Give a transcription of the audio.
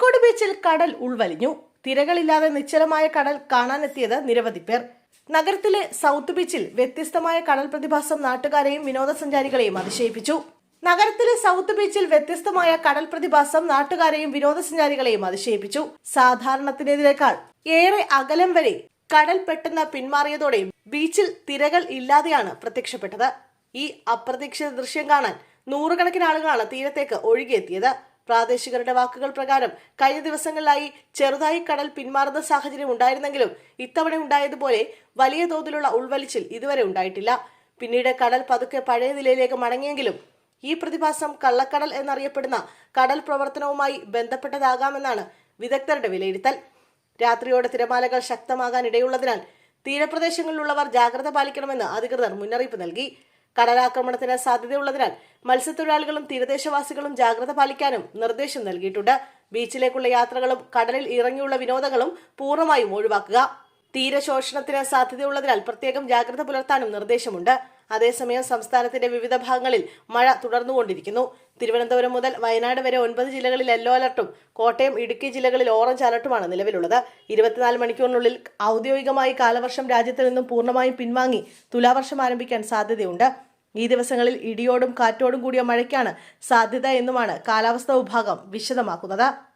കോഴിക്കോട് ബീച്ചിൽ കടൽ ഉൾവലിഞ്ഞു. തിരകളില്ലാതെ നിശ്ചലമായ കടൽ കാണാനെത്തിയത് നിരവധി പേർ. നഗരത്തിലെ സൗത്ത് ബീച്ചിൽ വ്യത്യസ്തമായ കടൽ പ്രതിഭാസം നാട്ടുകാരെയും വിനോദസഞ്ചാരികളെയും അതിശയിപ്പിച്ചു. നഗരത്തിലെ സൗത്ത് ബീച്ചിൽ വ്യത്യസ്തമായ കടൽ പ്രതിഭാസം നാട്ടുകാരെയും വിനോദസഞ്ചാരികളെയും അതിശയിപ്പിച്ചു. സാധാരണത്തിനേതിനേക്കാൾ ഏറെ അകലം വരെ കടൽ പെട്ടെന്ന് പിന്മാറിയതോടെ ബീച്ചിൽ തിരകൾ ഇല്ലാതെയാണ് പ്രത്യക്ഷപ്പെട്ടത്. ഈ അപ്രതീക്ഷിത ദൃശ്യം കാണാൻ നൂറുകണക്കിന് ആളുകളാണ് തീരത്തേക്ക് ഒഴുകിയെത്തിയത്. പ്രാദേശികരുടെ വാക്കുകൾ പ്രകാരം കഴിഞ്ഞ ദിവസങ്ങളിലായി ചെറുതായി കടൽ പിന്മാറുന്ന സാഹചര്യം ഉണ്ടായിരുന്നെങ്കിലും ഇത്തവണ ഉണ്ടായതുപോലെ വലിയ തോതിലുള്ള ഉൾവലിച്ചിൽ ഇതുവരെ ഉണ്ടായിട്ടില്ല. പിന്നീട് കടൽ പതുക്കെ പഴയ നിലയിലേക്ക് മടങ്ങിയെങ്കിലും ഈ പ്രതിഭാസം കള്ളക്കടൽ എന്നറിയപ്പെടുന്ന കടൽ പ്രവർത്തനവുമായി ബന്ധപ്പെട്ടതാകാമെന്നാണ് വിദഗ്ധരുടെ വിലയിരുത്തൽ. രാത്രിയോടെ തിരമാലകൾ ശക്തമാകാൻ ഇടയുള്ളതിനാൽ തീരപ്രദേശങ്ങളിലുള്ളവർ ജാഗ്രത പാലിക്കണമെന്ന് അധികൃതർ മുന്നറിയിപ്പ് നൽകി. കടലാക്രമണത്തിന് സാധ്യതയുള്ളതിനാൽ മത്സ്യത്തൊഴിലാളികളും തീരദേശവാസികളും ജാഗ്രത പാലിക്കാനും നിർദ്ദേശം നൽകിയിട്ടുണ്ട്. ബീച്ചിലേക്കുള്ള യാത്രകളും കടലിൽ ഇറങ്ങിയുള്ള വിനോദങ്ങളും പൂർണമായും ഒഴിവാക്കുക. തീരശോഷണത്തിന് സാധ്യതയുള്ളതിനാൽ പ്രത്യേകം ജാഗ്രത പുലർത്താനും നിർദ്ദേശമുണ്ട്. അതേസമയം സംസ്ഥാനത്തിന്റെ വിവിധ ഭാഗങ്ങളിൽ മഴ തുടർന്നുകൊണ്ടിരിക്കുന്നു. തിരുവനന്തപുരം മുതൽ വയനാട് വരെ ഒൻപത് ജില്ലകളിൽ യെല്ലോ അലർട്ടും കോട്ടയം ഇടുക്കി ജില്ലകളിൽ ഓറഞ്ച് അലർട്ടുമാണ് നിലവിലുള്ളത്. ഇരുപത്തിനാല് മണിക്കൂറിനുള്ളിൽ ഔദ്യോഗികമായി കാലവർഷം രാജ്യത്ത് നിന്നും പൂർണമായും പിൻവാങ്ങി തുലാവർഷം ആരംഭിക്കാൻ സാധ്യതയുണ്ട്. ഈ ദിവസങ്ങളിൽ ഇടിയോടും കാറ്റോടും കൂടിയ മഴയ്ക്കാണ് സാധ്യത എന്നുമാണ് കാലാവസ്ഥാ വിഭാഗം വിശദമാക്കുന്നത്.